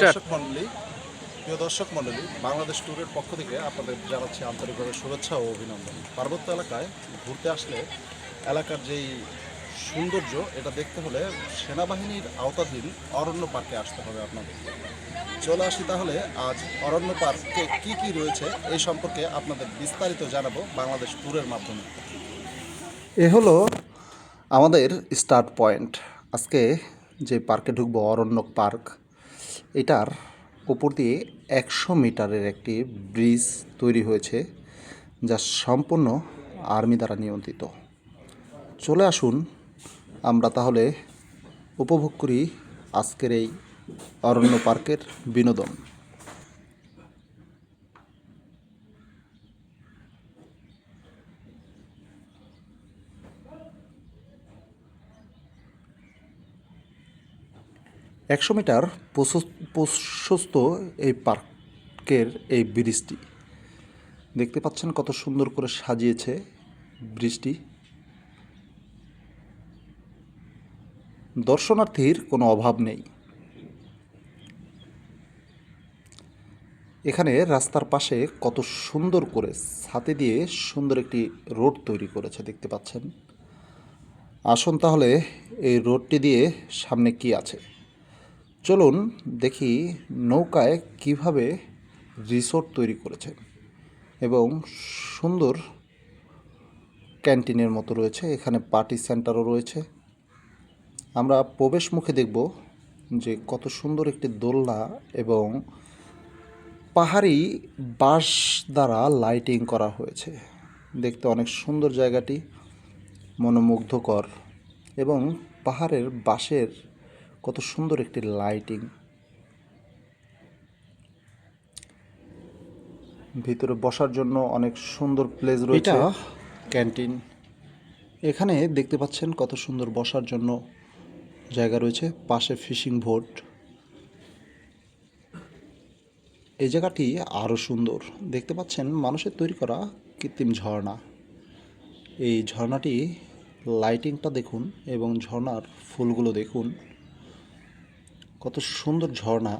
দর্শক মণ্ডলী প্রিয় দর্শক মণ্ডলী বাংলাদেশ ট্যুরের পক্ষ থেকে আপনাদের জানাচ্ছি আন্তরিকভাবে শুভেচ্ছা ও অভিনন্দন। পার্বত্য এলাকায় ঘুরতে আসলে এলাকার যেই সৌন্দর্য এটা দেখতে হলে সেনাবাহিনীর আওতাধীন অরণ্য পার্কে আসতে হবে আপনাদের। চলে আসি তাহলে আজ অরণ্য পার্কে কি কি রয়েছে এই সম্পর্কে আপনাদের বিস্তারিত জানাব বাংলাদেশ ট্যুরের মাধ্যমে। এ হলো আমাদের স্টার্ট পয়েন্ট। আজকে যে পার্কে ঢুকবো অরণ্যক পার্ক এটার উপর দিয়ে একশো মিটারের একটি ব্রিজ তৈরি হয়েছে, যা সম্পূর্ণ আর্মি দ্বারা নিয়ন্ত্রিত। চলে আসুন, আমরা তাহলে উপভোগ করি আজকের এই অরণ্য পার্কের বিনোদন। একশো মিটার প্রশস- প্রশস্ত এই পার্কের এই ব্রিজটি। দেখতে পাচ্ছেন কত সুন্দর করে সাজিয়েছে ব্রিজটি। দর্শনার্থীর কোনো অভাব নেই। এখানে রাস্তার পাশে কত সুন্দর করে ছাতে দিয়ে সুন্দর একটি রোড তৈরি করেছে, দেখতে পাচ্ছেন। আসুন তাহলে এই রোডটি দিয়ে সামনে কি আছে? চলুন দেখি নৌকায় কীভাবে রিসোর্ট তৈরি করেছে এবং সুন্দর ক্যান্টিনের মতো রয়েছে, এখানে পার্টি সেন্টারও রয়েছে। আমরা প্রবেশ মুখে দেখব যে কত সুন্দর একটি দোলনা এবং পাহাড়ি বাঁশ দ্বারা লাইটিং করা হয়েছে। দেখতে অনেক সুন্দর জায়গাটি, মনোমুগ্ধকর এবং পাহাড়ের বাঁশের কত সুন্দর একটি লাইটিং ভিতরে বসার জন্য অনেক সুন্দর প্লেস রয়েছে। ক্যান্টিন এখানে দেখতে পাচ্ছেন কত সুন্দর বসার জন্য জায়গা রয়েছে পাশে ফিশিং বোট এই জায়গাটি আরও সুন্দর। দেখতে পাচ্ছেন মানুষের তৈরি করা কৃত্রিম ঝর্ণা। এই ঝর্ণাটি লাইটিংটা দেখুন এবং ঝর্ণার ফুলগুলো দেখুন। কত সুন্দর ঝর্ণা।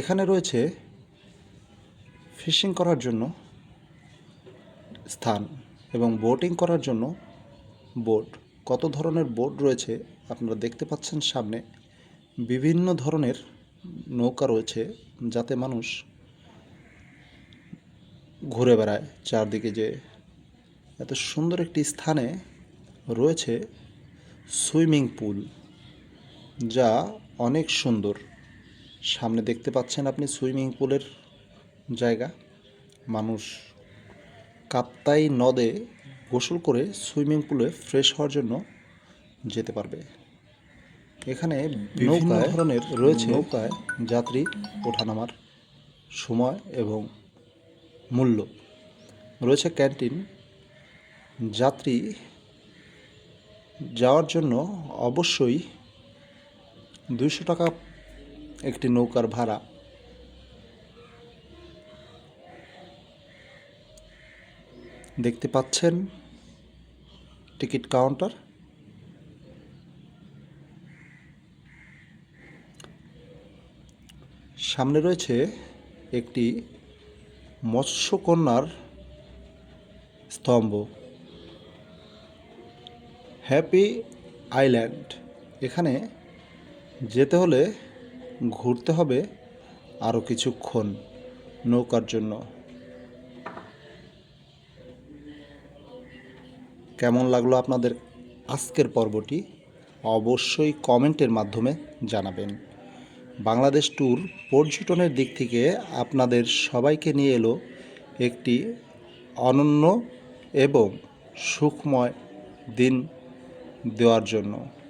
এখানে রয়েছে ফিশিং করার জন্য স্থান এবং বোটিং করার জন্য বোট। কত ধরনের বোট রয়েছে আপনারা দেখতে পাচ্ছেন সামনে। বিভিন্ন ধরনের নৌকা রয়েছে যাতে মানুষ ঘুরে বেড়ায় চারদিকে যে এত সুন্দর একটি স্থানে রয়েছে সুইমিং পুল। যা অনেক সুন্দর। সামনে দেখতে পাচ্ছেন আপনি সুইমিং পুলের জায়গা। মানুষ কাপ্তাই নদে গোসল করে সুইমিং পুলে ফ্রেশ হওয়ার জন্য যেতে পারবে। এখানে বিভিন্ন ধরনের রয়েছে নৌকায় যাত্রী ওঠানামার সময় এবং মূল্য। রয়েছে ক্যান্টিন। যাত্রী যাওয়ার জন্য অবশ্যই দুইশো টাকা একটি নৌকার ভাড়া। দেখতে পাচ্ছেন টিকিট কাউন্টার। সামনে রয়েছে একটি মৎস্যকন্যার স্তম্ভ। Happy island. এখানে যেতে হলে ঘুরতে হবে আরও কিছুক্ষণ নৌকার জন্য। কেমন লাগল আপনাদের আজকের পর্বটি? অবশ্যই কমেন্টের মাধ্যমে জানাবেন। বাংলাদেশ ট্যুর পর্যটনের দিক থেকে আপনাদের সবাইকে নিয়ে এলো একটি অনন্য এবং সুখময় দিন দেওয়ার জন্য।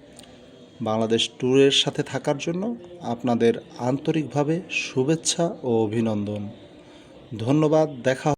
বাংলাদেশ ট্যুরের সাথে থাকার জন্য আপনাদের আন্তরিকভাবে শুভেচ্ছা ও অভিনন্দন। ধন্যবাদ দেখা